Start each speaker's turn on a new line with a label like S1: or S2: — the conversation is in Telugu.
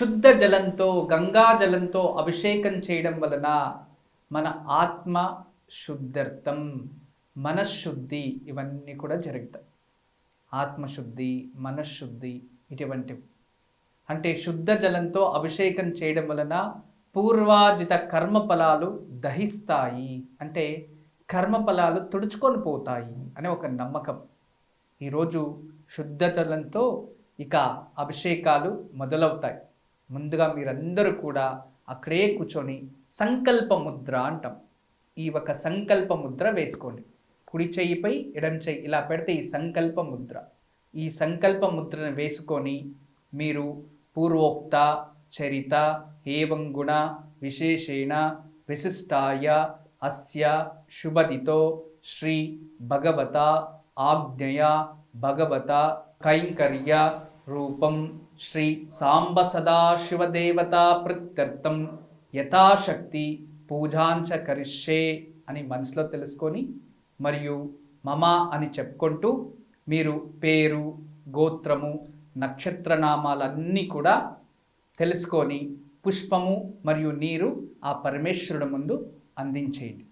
S1: శుద్ధ జలంతో గంగా జలంతో అభిషేకం చేయడం వలన మన ఆత్మ శుద్ధర్థం మనశ్శుద్ధి ఇవన్నీ కూడా జరుగుతాయి. ఆత్మశుద్ధి మనశ్శుద్ధి ఇటువంటివి. అంటే శుద్ధ జలంతో అభిషేకం చేయడం వలన పూర్వాజిత కర్మ ఫలాలు దహిస్తాయి. అంటే కర్మ ఫలాలు తుడుచుకొని పోతాయి అనే ఒక నమ్మకం. ఈరోజు శుద్ధ జలంతో ఇక అభిషేకాలు మొదలవుతాయి. ముందుగా మీరందరూ కూడా అక్కడే కూర్చొని సంకల్ప ముద్ర అంటాం. ఈ ఒక సంకల్ప ముద్ర వేసుకోండి. కుడి చెయ్యిపై ఎడం చెయ్యి ఇలా పెడితే ఈ సంకల్ప ముద్ర. ఈ సంకల్ప ముద్రను వేసుకొని మీరు పూర్వోక్త చరిత ఏవంగుణ విశేషేణ విశిష్టాయ అస్య శుభదితో శ్రీ భగవత ఆజ్ఞయ భగవత కైంకర్య రూపం శ్రీ సాంబ సదాశివదేవతా ప్రత్యర్థం యథాశక్తి పూజాంచ కరిష్యే అని మనసులో తెలుసుకొని మరియు మమ అని చెప్పుకుంటూ మీరు పేరు గోత్రము నక్షత్రనామాలన్నీ కూడా తెలుసుకొని పుష్పము మరియు నీరు ఆ పరమేశ్వరుడు ముందు అందించేయండి.